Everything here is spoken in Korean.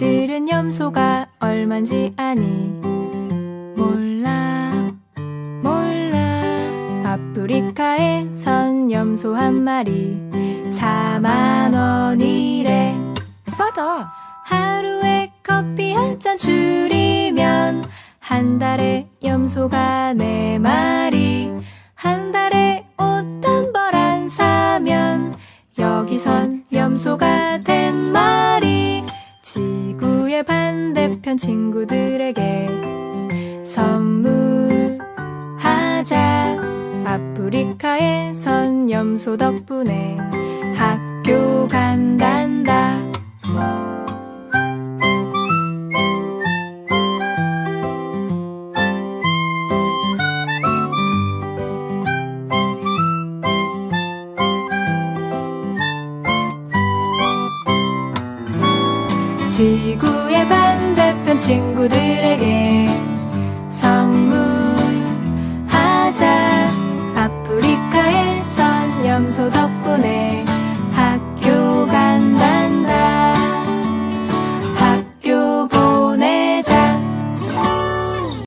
염소가 얼만지 아니? 몰라 몰라. 아프리카에선 염소 한 마리. 4만 원이래. 싸다. 하루에 커피 한 잔 줄이면 한 달에 염소가 네 마리. 한 달에 옷 한 벌 안 사면 여기선 염소가 된 반대편 친구들에게 선물하자. 아프리카에선 염소 덕분에 지구의 반대편 친구들에게